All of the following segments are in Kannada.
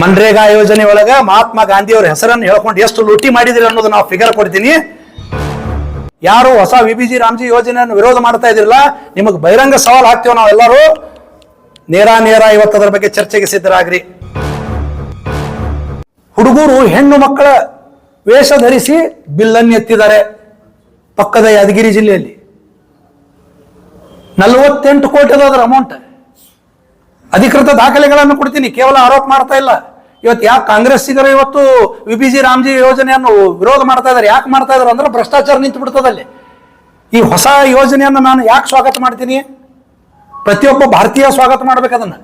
ಮನ್ರೇಗಾ ಯೋಜನೆ ಒಳಗ ಮಹಾತ್ಮ ಗಾಂಧಿ ಅವ್ರ ಹೆಸರನ್ನು ಹೇಳ್ಕೊಂಡು ಎಷ್ಟು ಲೂಟಿ ಮಾಡಿದಿರಿ ಅನ್ನೋದು ನಾವು ಫಿಗರ್ ಕೊಡ್ತೀನಿ. ಯಾರು ಹೊಸ ವಿ ಬಿ ಜಿ ರಾಮ್ಜಿ ಯೋಜನೆಯನ್ನು ವಿರೋಧ ಮಾಡ್ತಾ ಇದ್ರಲ್ಲ, ನಿಮಗೆ ಬಹಿರಂಗ ಸವಾಲ್ ಹಾಕ್ತೇವೆ ನಾವೆಲ್ಲರೂ ನೇರ ನೇರ ಇವತ್ತು ಅದರ ಬಗ್ಗೆ ಚರ್ಚೆಗೆ ಸಿದ್ಧರಾಗ್ರಿ. ಹುಡುಗರು ಹೆಣ್ಣು ಮಕ್ಕಳ ವೇಷ ಧರಿಸಿ ಬಿಲ್ಲನ್ನು ಎತ್ತಿದ್ದಾರೆ ಪಕ್ಕದ ಯಾದಗಿರಿ ಜಿಲ್ಲೆಯಲ್ಲಿ. ನಲವತ್ತೆಂಟು ಕೋಟಿ ಅದರ ಅಮೌಂಟ್ ಅಧಿಕೃತ ದಾಖಲೆಗಳನ್ನು ಕೊಡ್ತೀನಿ. ಕೇವಲ ಆರೋಪ ಮಾಡ್ತಾ ಇಲ್ಲ. ಇವತ್ತು ಯಾಕೆ ಕಾಂಗ್ರೆಸ್ಸಿಗರು ಇವತ್ತು ವಿ ಬಿ ಜಿ ರಾಮ್ಜಿ ಯೋಜನೆಯನ್ನು ವಿರೋಧ ಮಾಡ್ತಾ ಇದ್ದಾರೆ ಯಾಕೆ ಮಾಡ್ತಾ ಇದ್ದಾರೆ ಅಂದ್ರೆ ಭ್ರಷ್ಟಾಚಾರ ನಿಂತು ಬಿಡ್ತದಲ್ಲಿ ಈ ಹೊಸ ಯೋಜನೆಯನ್ನು ನಾನು ಯಾಕೆ ಸ್ವಾಗತ ಮಾಡ್ತೀನಿ? ಪ್ರತಿಯೊಬ್ಬ ಭಾರತೀಯ ಸ್ವಾಗತ ಮಾಡ್ಬೇಕು ಅದನ್ನ.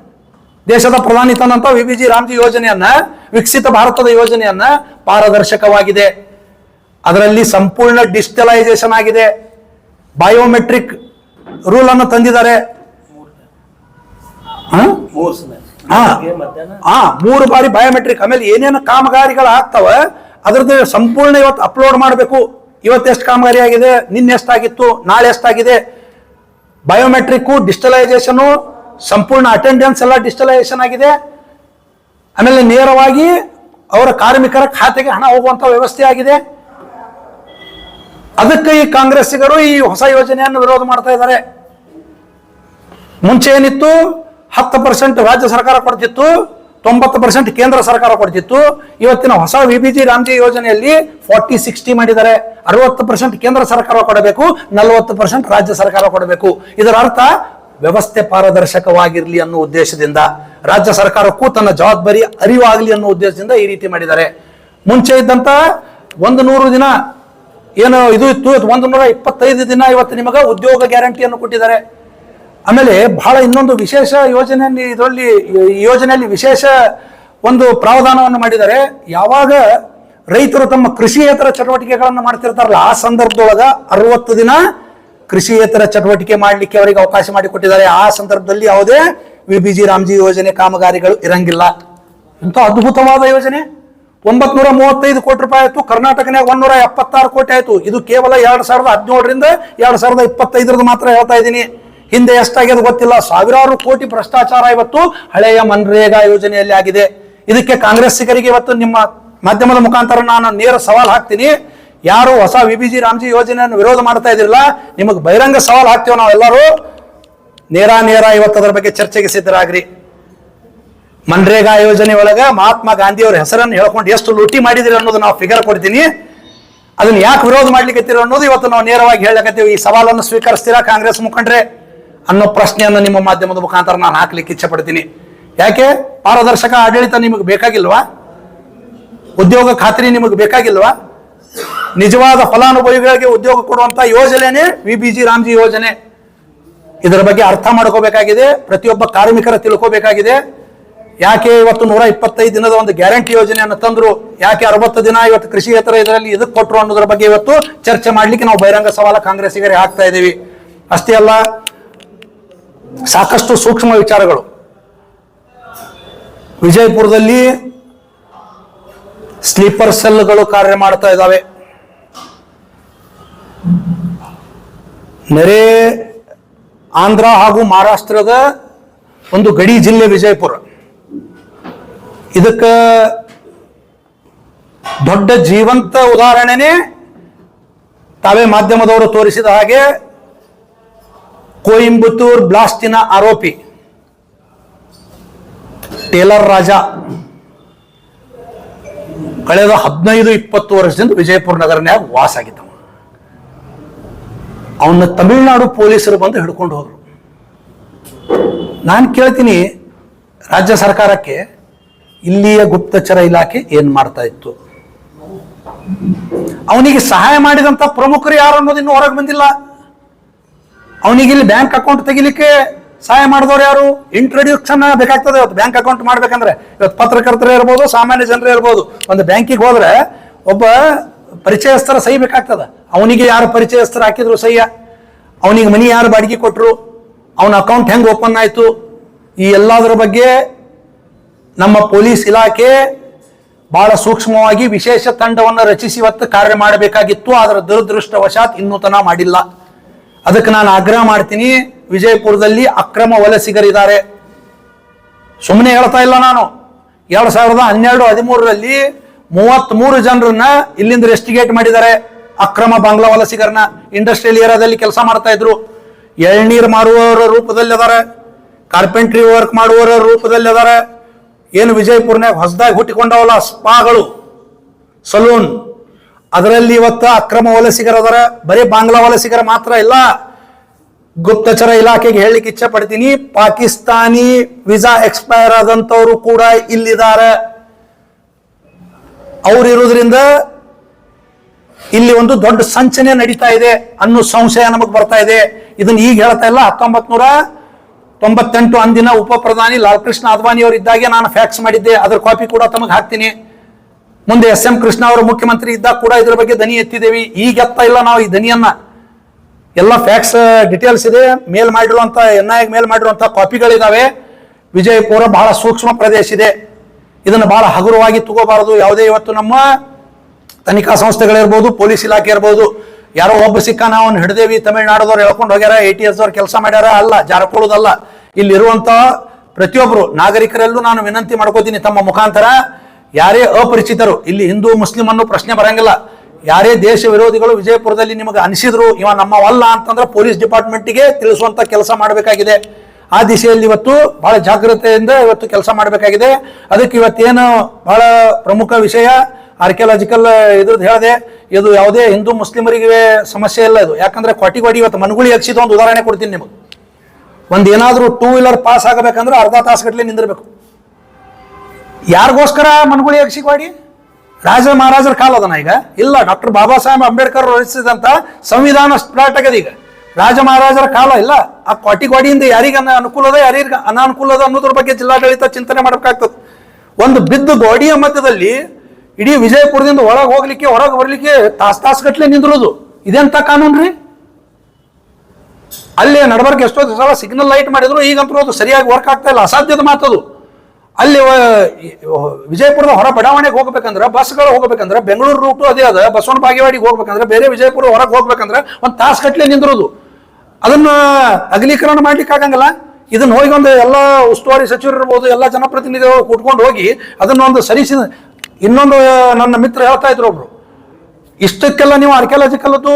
ದೇಶದ ಪ್ರಧಾನಿ ತಂದಂತ ವಿ ಬಿ ಜಿ ರಾಮ್ಜಿ ಯೋಜನೆಯನ್ನ, ವಿಕಸಿತ ಭಾರತದ ಯೋಜನೆಯನ್ನ ಪಾರದರ್ಶಕವಾಗಿದೆ. ಅದರಲ್ಲಿ ಸಂಪೂರ್ಣ ಡಿಜಿಟಲೈಸೇಷನ್ ಆಗಿದೆ. ಬಯೋಮೆಟ್ರಿಕ್ ರೂಲ್ ಅನ್ನು ತಂದಿದ್ದಾರೆ. ಮೂರು ಬಾರಿ ಬಯೋಮೆಟ್ರಿಕ್ ಆಮೇಲೆ ಏನೇನು ಕಾಮಗಾರಿಗಳು ಆಗ್ತಾವ ಅದ್ರದ್ದು ಸಂಪೂರ್ಣ ಇವತ್ತು ಅಪ್ಲೋಡ್ ಮಾಡಬೇಕು. ಇವತ್ತು ಎಷ್ಟು ಕಾಮಗಾರಿ ಆಗಿದೆ ನಿನ್ನೆ ಎಷ್ಟಾಗಿತ್ತು ನಾಳೆ ಎಷ್ಟಾಗಿದೆ? ಬಯೋಮೆಟ್ರಿಕ್ ಡಿಜಿಟಲೈಸೇಷನ್ ಸಂಪೂರ್ಣ ಅಟೆಂಡೆನ್ಸ್ ಎಲ್ಲ ಡಿಜಿಟಲೈಸೇಷನ್ ಆಗಿದೆ. ಆಮೇಲೆ ನೇರವಾಗಿ ಅವರ ಕಾರ್ಮಿಕರ ಖಾತೆಗೆ ಹಣ ಹೋಗುವಂತ ವ್ಯವಸ್ಥೆ ಆಗಿದೆ. ಅದಕ್ಕೆ ಈ ಕಾಂಗ್ರೆಸ್ಸಿಗರು ಈ ಹೊಸ ಯೋಜನೆಯನ್ನು ವಿರೋಧ ಮಾಡ್ತಾ ಇದ್ದಾರೆ. ಮುಂಚೆ ಏನಿತ್ತು? ಹತ್ತು ಪರ್ಸೆಂಟ್ ರಾಜ್ಯ ಸರ್ಕಾರ ಕೊಡ್ತಿತ್ತು, ತೊಂಬತ್ತು ಪರ್ಸೆಂಟ್ ಕೇಂದ್ರ ಸರ್ಕಾರ ಕೊಡ್ತಿತ್ತು. ಇವತ್ತಿನ ಹೊಸ ವಿ ಬಿ ಜಿ ರಾಮ್ಜಿ ಯೋಜನೆಯಲ್ಲಿ ಫಾರ್ಟಿ ಸಿಕ್ಸ್ಟಿ ಮಾಡಿದ್ದಾರೆ. ಅರವತ್ತು ಪರ್ಸೆಂಟ್ ಕೇಂದ್ರ ಸರ್ಕಾರ ಕೊಡಬೇಕು, ನಲವತ್ತು ಪರ್ಸೆಂಟ್ ರಾಜ್ಯ ಸರ್ಕಾರ ಕೊಡಬೇಕು. ಇದರ ಅರ್ಥ ವ್ಯವಸ್ಥೆ ಪಾರದರ್ಶಕವಾಗಿರಲಿ ಅನ್ನೋ ಉದ್ದೇಶದಿಂದ, ರಾಜ್ಯ ಸರ್ಕಾರಕ್ಕೂ ತನ್ನ ಜವಾಬ್ದಾರಿ ಅರಿವಾಗಲಿ ಅನ್ನೋ ಉದ್ದೇಶದಿಂದ ಈ ರೀತಿ ಮಾಡಿದ್ದಾರೆ. ಮುಂಚೆ ಇದ್ದಂತ ಒಂದು ನೂರು ದಿನ ಏನು ಇದು ಇತ್ತು ಒಂದು ನೂರ ಇಪ್ಪತ್ತೈದು ದಿನ ಇವತ್ತು ನಿಮಗೆ ಉದ್ಯೋಗ ಗ್ಯಾರಂಟಿಯನ್ನು ಕೊಟ್ಟಿದ್ದಾರೆ. ಆಮೇಲೆ ಬಹಳ ಇನ್ನೊಂದು ವಿಶೇಷ ಯೋಜನೆಯಲ್ಲಿ ಇದರಲ್ಲಿ ಯೋಜನೆಯಲ್ಲಿ ವಿಶೇಷ ಒಂದು ಪ್ರಾವಧಾನವನ್ನು ಮಾಡಿದ್ದಾರೆ. ಯಾವಾಗ ರೈತರು ತಮ್ಮ ಕೃಷಿಯೇತರ ಚಟುವಟಿಕೆಗಳನ್ನು ಮಾಡ್ತಿರ್ತಾರಲ್ಲ, ಆ ಸಂದರ್ಭದೊಳಗ ಅರವತ್ತು ದಿನ ಕೃಷಿಯೇತರ ಚಟುವಟಿಕೆ ಮಾಡಲಿಕ್ಕೆ ಅವರಿಗೆ ಅವಕಾಶ ಮಾಡಿಕೊಟ್ಟಿದ್ದಾರೆ. ಆ ಸಂದರ್ಭದಲ್ಲಿ ಯಾವುದೇ ವಿ ಬಿ ಜಿ ರಾಮ್ಜಿ ಯೋಜನೆ ಕಾಮಗಾರಿಗಳು ಇರಂಗಿಲ್ಲ. ಇಂಥ ಅದ್ಭುತವಾದ ಯೋಜನೆ. ಒಂಬತ್ನೂರ ಮೂವತ್ತೈದು ಕೋಟಿ ರೂಪಾಯಿ ಆಯ್ತು ಕರ್ನಾಟಕನೇ ಒಂದೂರ ಎಪ್ಪತ್ತಾರು ಕೋಟಿ ಆಯ್ತು. ಇದು ಕೇವಲ ಎರಡು ಸಾವಿರದ ಹದಿನೇಳರಿಂದ ಎರಡು ಸಾವಿರದ ಇಪ್ಪತ್ತೈದರದ್ದು ಮಾತ್ರ ಹೇಳ್ತಾ ಇದ್ದೀನಿ. ಹಿಂದೆ ಎಷ್ಟಾಗ್ಯದ ಗೊತ್ತಿಲ್ಲ. ಸಾವಿರಾರು ಕೋಟಿ ಭ್ರಷ್ಟಾಚಾರ ಇವತ್ತು ಹಳೆಯ ಮನ್ರೇಗಾ ಯೋಜನೆಯಲ್ಲಿ ಆಗಿದೆ. ಇದಕ್ಕೆ ಕಾಂಗ್ರೆಸ್ಸಿಗರಿಗೆ ಇವತ್ತು ನಿಮ್ಮ ಮಾಧ್ಯಮದ ಮುಖಾಂತರ ನಾನು ನೇರ ಸವಾಲ್ ಹಾಕ್ತೀನಿ. ಯಾರು ಹೊಸ ವಿ ಬಿ ಜಿ ರಾಮ್ಜಿ ಯೋಜನೆಯನ್ನು ವಿರೋಧ ಮಾಡ್ತಾ ಇದ್ದಿಲ್ಲ ನಿಮಗೆ ಬಹಿರಂಗ ಸವಾಲ್ ಹಾಕ್ತೇವೆ ನಾವೆಲ್ಲರೂ? ನೇರ ನೇರ ಇವತ್ತು ಅದರ ಬಗ್ಗೆ ಚರ್ಚೆಗೆ ಸಿದ್ಧರಾಗ್ರಿ. ಮನ್ರೇಗಾ ಯೋಜನೆ ಒಳಗೆ ಮಹಾತ್ಮ ಗಾಂಧಿ ಅವ್ರ ಹೆಸರನ್ನು ಹೇಳ್ಕೊಂಡು ಎಷ್ಟು ಲೂಟಿ ಮಾಡಿದಿರಿ ಅನ್ನೋದು ನಾವು ಫಿಗರ್ ಕೊಡ್ತೀನಿ. ಅದನ್ನ ಯಾಕೆ ವಿರೋಧ ಮಾಡ್ಲಿಕ್ಕೆ ಅನ್ನೋದು ಇವತ್ತು ನಾವು ನೇರವಾಗಿ ಹೇಳಕತ್ತೀವಿ. ಈ ಸವಾಲನ್ನು ಸ್ವೀಕರಿಸ್ತೀರಾ ಕಾಂಗ್ರೆಸ್ ಮುಖಂಡ್ರೆ? ಅನ್ನೋ ಪ್ರಶ್ನೆಯನ್ನು ನಿಮ್ಮ ಮಾಧ್ಯಮದ ಮುಖಾಂತರ ನಾನು ಹಾಕ್ಲಿಕ್ಕೆ ಇಚ್ಛೆ ಪಡ್ತೀನಿ ಯಾಕೆ? ಪಾರದರ್ಶಕ ಆಡಳಿತ ನಿಮಗೆ ಬೇಕಾಗಿಲ್ವಾ? ಉದ್ಯೋಗ ಖಾತ್ರಿ ನಿಮಗೆ ಬೇಕಾಗಿಲ್ವಾ? ನಿಜವಾದ ಫಲಾನುಭವಿಗಳಿಗೆ ಉದ್ಯೋಗ ಕೊಡುವಂತ ಯೋಜನೆನೇ ವಿ ಬಿ ಜಿ ರಾಮ್ಜಿ ಯೋಜನೆ. ಇದರ ಬಗ್ಗೆ ಅರ್ಥ ಮಾಡ್ಕೋಬೇಕಾಗಿದೆ, ಪ್ರತಿಯೊಬ್ಬ ಕಾರ್ಮಿಕರ ತಿಳ್ಕೋಬೇಕಾಗಿದೆ. ಯಾಕೆ ಇವತ್ತು ನೂರ ಇಪ್ಪತ್ತೈದು ದಿನದ ಒಂದು ಗ್ಯಾರಂಟಿ ಯೋಜನೆಯನ್ನು ತಂದ್ರು? ಯಾಕೆ ಅರವತ್ತು ದಿನ ಇವತ್ತು ಕೃಷಿಯೇತರ ಇದರಲ್ಲಿ ಇದಕ್ಕೆ ಕೊಟ್ಟರು ಅನ್ನೋದ್ರ ಬಗ್ಗೆ ಇವತ್ತು ಚರ್ಚೆ ಮಾಡ್ಲಿಕ್ಕೆ ನಾವು ಬಹಿರಂಗ ಸವಾಲ ಕಾಂಗ್ರೆಸ್ಸಿಗರೇ ಹಾಕ್ತಾ ಇದ್ದೀವಿ ಅಷ್ಟೇ ಅಲ್ಲ ಸಾಕಷ್ಟು ಸೂಕ್ಷ್ಮ ವಿಚಾರಗಳು. ವಿಜಯಪುರದಲ್ಲಿ ಸ್ಲೀಪರ್ ಸೆಲ್ಗಳು ಕಾರ್ಯ ಮಾಡ್ತಾ ಇದ್ದಾವೆ. ನೆರೆ ಆಂಧ್ರ ಹಾಗೂ ಮಹಾರಾಷ್ಟ್ರದ ಒಂದು ಗಡಿ ಜಿಲ್ಲೆ ವಿಜಯಪುರ. ಇದಕ್ಕೆ ದೊಡ್ಡ ಜೀವಂತ ಉದಾಹರಣೆನೇ ತಾವೇ ಮಾಧ್ಯಮದವರು ತೋರಿಸಿದ ಹಾಗೆ ಕೊಯಿಂಬತ್ತೂರ್ ಬ್ಲಾಸ್ಟಿನ ಆರೋಪಿ. ಟೇಲರ್ ರಾಜ. ಕಳೆದ ಹದಿನೈದು, ಇಪ್ಪತ್ತು ವರ್ಷದಿಂದ ವಿಜಯಪುರ ನಗರನ್ಯಾಗ ವಾಸ ಆಗಿದ್ದ. ಅವನ್ನ ತಮಿಳುನಾಡು ಪೊಲೀಸರು ಬಂದು ಹಿಡ್ಕೊಂಡು ಹೋದ್ರು. ನಾನು ಕೇಳ್ತೀನಿ, ರಾಜ್ಯ ಸರ್ಕಾರಕ್ಕೆ ಇಲ್ಲಿಯ ಗುಪ್ತಚರ ಇಲಾಖೆ ಏನ್ ಮಾಡ್ತಾ ಇತ್ತು? ಅವನಿಗೆ ಸಹಾಯ ಮಾಡಿದಂತ ಪ್ರಮುಖರು ಯಾರು ಅನ್ನೋದು ಇನ್ನೂ ಹೊರಗೆ ಬಂದಿಲ್ಲ. ಅವನಿಗೆ ಇಲ್ಲಿ ಬ್ಯಾಂಕ್ ಅಕೌಂಟ್ ತೆಗಿಲಿಕ್ಕೆ ಸಹಾಯ ಮಾಡಿದವ್ರು ಯಾರು? ಇಂಟ್ರೊಡ್ಯೂಕ್ಷನ್ ಬೇಕಾಗ್ತದೆ ಇವತ್ತು. ಬ್ಯಾಂಕ್ ಅಕೌಂಟ್ ಮಾಡ್ಬೇಕಂದ್ರೆ ಇವತ್ತು ಪತ್ರಕರ್ತರೇ ಇರ್ಬೋದು, ಸಾಮಾನ್ಯ ಜನರೇ ಇರ್ಬೋದು. ಒಂದು ಬ್ಯಾಂಕಿಗೆ ಹೋದ್ರೆ ಒಬ್ಬ ಪರಿಚಯಸ್ಥರ ಸಹಿ ಬೇಕಾಗ್ತದೆ. ಅವನಿಗೆ ಯಾರು ಪರಿಚಯಸ್ಥರ ಹಾಕಿದ್ರು ಸಹ್ಯ? ಅವನಿಗೆ ಮನಿ ಯಾರು ಬಾಡಿಗೆ ಕೊಟ್ಟರು ಅವನ ಅಕೌಂಟ್ ಹೆಂಗೆ ಓಪನ್ ಆಯಿತು? ಈ ಎಲ್ಲದರ ಬಗ್ಗೆ ನಮ್ಮ ಪೊಲೀಸ್ ಇಲಾಖೆ ಬಹಳ ಸೂಕ್ಷ್ಮವಾಗಿ ವಿಶೇಷ ತಂಡವನ್ನು ರಚಿಸಿ ಇವತ್ತು ಕಾರ್ಯ ಮಾಡಬೇಕಾಗಿತ್ತು. ಅದರ ದುರದೃಷ್ಟವಶಾತ್ ಇನ್ನೂ ತನ ಮಾಡಿಲ್ಲ. ಅದಕ್ಕೆ ನಾನು ಆಗ್ರಹ ಮಾಡ್ತೀನಿ, ವಿಜಯಪುರದಲ್ಲಿ ಅಕ್ರಮ ವಲಸಿಗರಿದ್ದಾರೆ. ಸುಮ್ಮನೆ ಹೇಳ್ತಾ ಇಲ್ಲ ನಾನು. ಎರಡ್ ಸಾವಿರದ ಹನ್ನೆರಡು, ಹದಿಮೂರರಲ್ಲಿ ಮೂವತ್ತ್ಮೂರು ಜನರನ್ನ ಇಲ್ಲಿಂದ ರೆಸ್ಟಿಗೇಟ್ ಮಾಡಿದ್ದಾರೆ. ಅಕ್ರಮ ಬಾಂಗ್ಲಾ ವಲಸಿಗರನ್ನ ಇಂಡಸ್ಟ್ರಿಯಲ್ ಏರಿಯಾದಲ್ಲಿ ಕೆಲಸ ಮಾಡ್ತಾ ಇದ್ರು. ಎಳ್ನೀರು ಮಾರುವವರ ರೂಪದಲ್ಲಿ ಅದಾರೆ ಕಾರ್ಪೆಂಟ್ರಿ ವರ್ಕ್ ಮಾಡುವವರ ರೂಪದಲ್ಲಿ ಅದಾರೆ ಏನು ವಿಜಯಪುರನಾಗ ಹೊಸದಾಗಿ ಹುಟ್ಟಿಕೊಂಡವಲ್ಲ, ಸ್ಪಾಗಳು, ಸಲೂನ್. ಅದರಲ್ಲಿ ಇವತ್ತು ಅಕ್ರಮ ವಲಸಿಗರ ಅದರ, ಬರೀ ಬಾಂಗ್ಲಾ ವಲಸಿಗರ ಮಾತ್ರ ಇಲ್ಲ, ಗುಪ್ತಚರ ಇಲಾಖೆಗೆ ಹೇಳಲಿಕ್ಕೆ ಇಚ್ಛೆ ಪಡ್ತೀನಿ. ಪಾಕಿಸ್ತಾನಿ ವಿಸಾ ಎಕ್ಸ್ಪೈರ್ ಆದಂತವರು ಕೂಡ ಇಲ್ಲಿದ್ದಾರೆ. ಅವ್ರು ಇರೋದ್ರಿಂದ ಇಲ್ಲಿ ಒಂದು ದೊಡ್ಡ ಸಂಚನೆ ನಡೀತಾ ಇದೆ ಅನ್ನೋ ಸಂಶಯ ನಮಗೆ ಬರ್ತಾ ಇದೆ. ಇದನ್ನ ಈಗ ಹೇಳ್ತಾ ಇಲ್ಲ. ಹತ್ತೊಂಬತ್ ನೂರ ತೊಂಬತ್ತೆಂಟು ಅಂದಿನ ಉಪ ಪ್ರಧಾನಿ ಲಾಲ್ ಕೃಷ್ಣ ಅದ್ವಾನಿ ಅವರಿದ್ದಾಗೆ ನಾನು ಫ್ಯಾಕ್ಸ್ ಮಾಡಿದ್ದೆ. ಅದ್ರ ಕಾಪಿ ಕೂಡ ತಮಗೆ ಹಾಕ್ತೀನಿ. ಮುಂದೆ ಎಸ್ ಎಂ ಕೃಷ್ಣ ಅವರು ಮುಖ್ಯಮಂತ್ರಿ ಇದ್ದಾಗ ಕೂಡ ಇದ್ರ ಬಗ್ಗೆ ದನಿ ಎತ್ತಿದ್ದೇವೆ. ಈಗ ಎತ್ತ ಇಲ್ಲ ನಾವು ಈ ದನಿಯನ್ನ. ಎಲ್ಲ ಫ್ಯಾಕ್ಸ್ ಡಿಟೇಲ್ಸ್ ಇದೆ. ಮೇಲ್ ಮಾಡಿರುವಂತ, ಎನ್ ಐ ಮೇಲ್ ಮಾಡಿರುವಂತ ಕಾಪಿಗಳಿದಾವೆ. ವಿಜಯಪುರ ಬಹಳ ಸೂಕ್ಷ್ಮ ಪ್ರದೇಶ ಇದೆ. ಇದನ್ನು ಬಹಳ ಹಗುರವಾಗಿ ತಗೋಬಾರದು. ಯಾವುದೇ ಇವತ್ತು ನಮ್ಮ ತನಿಖಾ ಸಂಸ್ಥೆಗಳಿರ್ಬೋದು, ಪೊಲೀಸ್ ಇಲಾಖೆ ಇರ್ಬೋದು. ಯಾರೋ ಒಬ್ಬ ಸಿಕ್ಕ ನಾವು ಹಿಡ್ದೇವಿ, ತಮಿಳ್ನಾಡದವ್ರು ಹೇಳ್ಕೊಂಡು ಹೋಗ್ಯಾರ ಎ ಟಿ ಎಸ್ ಅವ್ರು ಕೆಲಸ ಮಾಡ್ಯಾರ, ಅಲ್ಲ, ಜಾರಕೊಳ್ಳೋದಲ್ಲ. ಇಲ್ಲಿರುವಂತಹ ಪ್ರತಿಯೊಬ್ಬರು ನಾಗರಿಕರಲ್ಲೂ ನಾನು ವಿನಂತಿ ಮಾಡ್ಕೋತೀನಿ ತಮ್ಮ ಮುಖಾಂತರ. ಯಾರೇ ಅಪರಿಚಿತರು, ಇಲ್ಲಿ ಹಿಂದೂ ಮುಸ್ಲಿಂ ಅನ್ನೋ ಪ್ರಶ್ನೆ ಬರಂಗಿಲ್ಲ. ಯಾರೇ ದೇಶ ವಿರೋಧಿಗಳು ವಿಜಯಪುರದಲ್ಲಿ ನಿಮಗೆ ಅನಿಸಿದ್ರು, ಇವ ನಮ್ಮವಲ್ಲ ಅಂತಂದ್ರೆ ಪೊಲೀಸ್ ಡಿಪಾರ್ಟ್ಮೆಂಟ್ಗೆ ತಿಳಿಸುವಂತ ಕೆಲಸ ಮಾಡಬೇಕಾಗಿದೆ. ಆ ದಿಶೆಯಲ್ಲಿ ಇವತ್ತು ಬಹಳ ಜಾಗ್ರತೆಯಿಂದ ಇವತ್ತು ಕೆಲಸ ಮಾಡಬೇಕಾಗಿದೆ. ಅದಕ್ಕೆ ಇವತ್ತೇನು ಬಹಳ ಪ್ರಮುಖ ವಿಷಯ ಆರ್ಕಿಯಾಲಜಿಕಲ್ ಇದ್ರದ್ದು ಹೇಳಿದೆ, ಇದು ಯಾವುದೇ ಹಿಂದೂ ಮುಸ್ಲಿಮರಿಗೆ ಸಮಸ್ಯೆ ಇಲ್ಲ ಇದು. ಯಾಕಂದ್ರೆ ಕ್ವಾಟಿಗೋಡಿ ಇವತ್ತು ಮನಗುಳಿ ಹಚ್ಚಿದ ಒಂದು ಉದಾಹರಣೆ ಕೊಡ್ತೀನಿ ನಿಮಗೆ. ಒಂದು ಏನಾದರೂ ಟೂ ವೀಲರ್ ಪಾಸ್ ಆಗಬೇಕಂದ್ರೆ ಅರ್ಧ ತಾಸು ಗಟ್ಟಲೆ ನಿಂದಿರ್ಬೇಕು. ಯಾರಿಗೋಸ್ಕರ ಮನಗುಳಿ ಅಕ್ಷಿಕ್ವಾಡಿ ರಾಜ ಮಹಾರಾಜರ ಕಾಲ ಅದನ ಈಗ. ಇಲ್ಲ, ಡಾಕ್ಟರ್ ಬಾಬಾ ಸಾಹೇಬ್ ಅಂಬೇಡ್ಕರ್ ರಚಿಸಿದಂತ ಸಂವಿಧಾನ ಸ್ಪ್ರಾಟ್ ಆಗದೀಗ ರಾಜ ಮಹಾರಾಜರ ಕಾಲ ಇಲ್ಲ. ಆ ಕಾಟಿ ಯಾರಿಗೆ ಅನ- ಅನುಕೂಲ ಅದ ಯಾರಿಗೆ ಅನಾನುಕೂಲ ಅದ ಅನ್ನೋದ್ರ ಬಗ್ಗೆ ಜಿಲ್ಲಾಡಳಿತ ಚಿಂತನೆ ಮಾಡಬೇಕಾಗ್ತದೆ. ಒಂದು ಬಿದ್ದು ಗೋಡಿಯ ಮಧ್ಯದಲ್ಲಿ ಇಡೀ ವಿಜಯಪುರದಿಂದ ಒಳಗೆ ಹೋಗ್ಲಿಕ್ಕೆ, ಹೊರಗೆ ಬರಲಿಕ್ಕೆ ತಾಸ್ ತಾಸ್ ಗಟ್ಲೆ ನಿಂದಿರೋದು. ಇದೆಂತ ಕಾನೂನು ರೀ? ಅಲ್ಲಿ ನಡಬರ್ಗೆ ಎಷ್ಟೋ ಸಲ ಸಿಗ್ನಲ್ ಲೈಟ್ ಮಾಡಿದ್ರು, ಈಗಂತೂ ಅದು ಸರಿಯಾಗಿ ವರ್ಕ್ ಆಗ್ತಾ ಇಲ್ಲ. ಅಸಾಧ್ಯದ ಮಾತದು. ಅಲ್ಲಿ ವಿಜಯಪುರದ ಹೊರ ಬಡಾವಣೆಗೆ ಹೋಗ್ಬೇಕಂದ್ರೆ ಬಸ್ಗಳು ಹೋಗ್ಬೇಕಂದ್ರೆ, ಬೆಂಗಳೂರು ರೂಟು ಅದೇ ಅದ, ಬಸವನ ಬಾಗೇವಾಡಿಗೆ ಹೋಗ್ಬೇಕಂದ್ರೆ, ಬೇರೆ ವಿಜಯಪುರ ಹೊರಗೆ ಹೋಗ್ಬೇಕಂದ್ರೆ ಒಂದು ತಾಸು ಕಟ್ಲೆ ನಿಂದಿರೋದು. ಅದನ್ನ ಅಗಲೀಕರಣ ಮಾಡ್ಲಿಕ್ಕೆ ಆಗಂಗಿಲ್ಲ. ಇದನ್ನ ಹೋಗಿ ಒಂದು ಎಲ್ಲ ಉಸ್ತುವಾರಿ ಸಚಿವರು ಇರ್ಬೋದು, ಎಲ್ಲ ಜನಪ್ರತಿನಿಧಿಗಳು ಕೂತ್ಕೊಂಡು ಹೋಗಿ ಅದನ್ನ ಒಂದು ಸರಿಸಿದ ಇನ್ನೊಂದು ನನ್ನ ಮಿತ್ರ ಹೇಳ್ತಾ ಇದ್ರು ಒಬ್ರು. ಇಷ್ಟಕ್ಕೆಲ್ಲ ನೀವು ಆರ್ಕಿಯಾಲಜಿಕಲ್ದು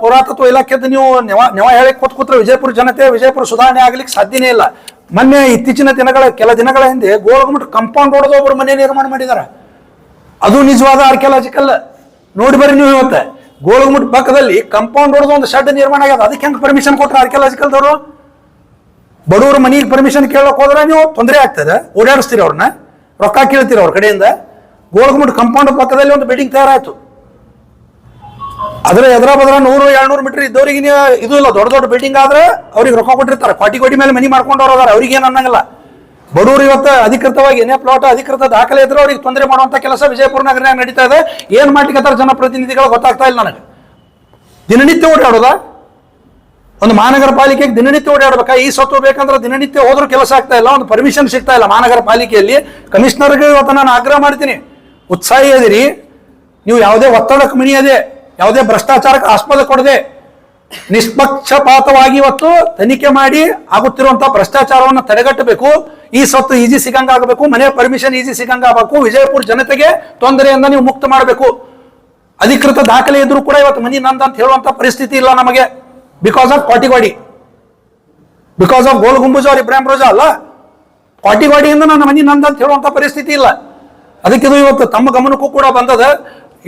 ಪುರಾತತ್ವ ಇಲಾಖೆದ್ದು ನೀವು ನೆವ ನೆವ ಹೇಳಕ್ಕೆ ಕೂತ್ ಕೂತ್ರೆ ವಿಜಯಪುರ ಜನತೆ, ವಿಜಯಪುರ ಸುಧಾರಣೆ ಆಗ್ಲಿಕ್ಕೆ ಸಾಧ್ಯನೇ ಇಲ್ಲ. ಮೊನ್ನೆ ಇತ್ತೀಚಿನ ದಿನಗಳ, ಕೆಲ ದಿನಗಳ ಹಿಂದೆ ಗೋಳಗುಮಟ್ ಕಂಪೌಂಡ್ ಹೊಡೆದು ಒಬ್ಬರು ಮನೆ ನಿರ್ಮಾಣ ಮಾಡಿದ್ದಾರೆ ಅದು ನಿಜವಾದ ಆರ್ಕಿಯಾಲಜಿಕಲ್ ನೋಡಿ ಬರ್ರಿ ನೀವು ಇವತ್ತೆ. ಗೋಳಗುಮಟ್ ಪಕ್ಕದಲ್ಲಿ ಕಂಪೌಂಡ್ ಹೊಡೆದು ಒಂದು ಶೆಡ್ ನಿರ್ಮಾಣ ಆಗ್ಯದ. ಅದಕ್ಕೆ ಹೆಂಗೆ ಪರ್ಮಿಷನ್ ಕೊಟ್ಟರೆ ಆರ್ಕಿಯಾಲಜಿಕಲ್ದವರು ಬಡವರು ಮನೆಗೆ ಪರ್ಮಿಷನ್ ಕೇಳಕ್ ಹೋದ್ರೆ ನೀವು ತೊಂದರೆ ಆಗ್ತದೆ. ಓಡಾಡಿಸ್ತೀರಿ ಅವ್ರನ್ನ. ರೊಕ್ಕ ಕೇಳ್ತೀರಿ ಅವ್ರ ಕಡೆಯಿಂದ. ಗೋಳಗುಮಟ್ ಕಂಪೌಂಡ್ ಪಕ್ಕದಲ್ಲಿ ಒಂದು ಬಿಲ್ಡಿಂಗ್ ತಯಾರಾಯ್ತು. ಅದ್ರ ಎದ್ರ ಬದ್ರ ನೂರು, ಎರಡ್ನೂರು ಮೀಟರ್ ಇದ್ದವರಿಗೆ ಇದು ಇಲ್ಲ. ದೊಡ್ಡ ದೊಡ್ಡ ಬಿಲ್ಡಿಂಗ್ ಆದ್ರೆ ಅವ್ರಿಗೆ ರೊಕ್ಕ ಕೊಟ್ಟಿರ್ತಾರೆ. ಕೋಟಿ ಕೋಟಿ ಮೇಲೆ ಮನಿ ಮಾಡ್ಕೊಂಡವ್ರು ಅದಾರ. ಅವ್ರಿಗೆ ಏನು ಅನ್ನಂಗಿಲ್ಲ. ಬಡವರು ಇವತ್ತು ಅಧಿಕೃತವಾಗಿ ಏನೇ ಪ್ಲಾಟ್ ಅಧಿಕೃತ ದಾಖಲೆ ಇದ್ರೆ ಅವ್ರಿಗೆ ತೊಂದರೆ ಮಾಡುವಂತ ಕೆಲಸ ವಿಜಯಪುರ ನಗರನಾಗ ನಡೀತಾ ಇದೆ. ಏನ್ ಮಾಡ್ಲಿಕ್ಕೆ ಜನಪ್ರತಿನಿಧಿಗಳು ಗೊತ್ತಾಗ್ತಾ ಇಲ್ಲ ನನಗೆ. ದಿನನಿತ್ಯ ಓಡಾಡೋದ? ಒಂದು ಮಹಾನಗರ ಪಾಲಿಕೆಗೆ ದಿನನಿತ್ಯ ಓಡಾಡ್ಬೇಕಾ? ಈ ಸತ್ತು ಬೇಕಂದ್ರೆ ದಿನನಿತ್ಯ ಹೋದ್ರೂ ಕೆಲಸ ಆಗ್ತಾ ಇಲ್ಲ. ಒಂದು ಪರ್ಮಿಷನ್ ಸಿಗ್ತಾ ಇಲ್ಲ ಮಹಾನಗರ ಪಾಲಿಕೆಯಲ್ಲಿ. ಕಮಿಷನರ್ಗೆ ಇವತ್ತು ನಾನು ಆಗ್ರಹ ಮಾಡ್ತೀನಿ. ಉತ್ಸಾಹಿ ಅದಿರಿ ನೀವು ಯಾವುದೇ ಒತ್ತಡಕ್ಕೆ ಮಣಿಯದೆ ಯಾವುದೇ ಭ್ರಷ್ಟಾಚಾರಕ್ಕೆ ಆಸ್ಪದ ಕೊಡದೆ ನಿಷ್ಪಕ್ಷಪಾತವಾಗಿ ಇವತ್ತು ತನಿಖೆ ಮಾಡಿ ಆಗುತ್ತಿರುವಂತಹ ಭ್ರಷ್ಟಾಚಾರವನ್ನು ತಡೆಗಟ್ಟಬೇಕು. ಈ ಸ್ವತ್ತು ಈಜಿ ಸಿಗಂಗ ಆಗಬೇಕು. ಮನೆ ಪರ್ಮಿಷನ್ ಈಜಿ ಸಿಗಂಗ ಆಗಬೇಕು. ವಿಜಯಪುರ ಜನತೆಗೆ ತೊಂದರೆಯಿಂದ ನೀವು ಮುಕ್ತ ಮಾಡಬೇಕು. ಅಧಿಕೃತ ದಾಖಲೆ ಇದ್ರೂ ಕೂಡ ಇವತ್ತು ಮನಿ ನಂದ ಅಂತ ಹೇಳುವಂತ ಪರಿಸ್ಥಿತಿ ಇಲ್ಲ ನಮಗೆ. ಬಿಕಾಸ್ ಆಫ್ ಕಾಟಿಗೋಡಿ ಬಿಕಾಸ್ ಆಫ್ ಗೋಲ್ ಗುಂಬುಜ್ ಅವ್ರ ಇಬ್ರಾಹಿಂ ರೋಜಾ ಅಲ್ಲ ಕಾಟಿಗೋಡಿಯಿಂದ ನನ್ನ ಮನಿ ನಂದ ಅಂತ ಹೇಳುವಂತ ಪರಿಸ್ಥಿತಿ ಇಲ್ಲ. ಅದಕ್ಕಿದು ಇವತ್ತು ತಮ್ಮ ಗಮನಕ್ಕೂ ಕೂಡ ಬಂದದ.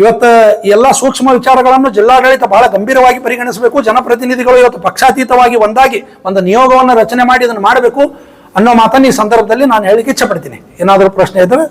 ಇವತ್ತು ಎಲ್ಲ ಸೂಕ್ಷ್ಮ ವಿಚಾರಗಳನ್ನು ಜಿಲ್ಲಾಡಳಿತ ಬಹಳ ಗಂಭೀರವಾಗಿ ಪರಿಗಣಿಸಬೇಕು. ಜನಪ್ರತಿನಿಧಿಗಳು ಇವತ್ತು ಪಕ್ಷಾತೀತವಾಗಿ ಒಂದಾಗಿ ಒಂದು ನಿಯೋಗವನ್ನು ರಚನೆ ಮಾಡಿ ಇದನ್ನು ಮಾಡಬೇಕು ಅನ್ನೋ ಮಾತನ್ನು ಈ ಸಂದರ್ಭದಲ್ಲಿ ನಾನು ಹೇಳಿಕ್ಕೆ ಇಚ್ಛೆ ಪಡ್ತೀನಿ. ಏನಾದರೂ ಪ್ರಶ್ನೆ ಇದ್ದರೆ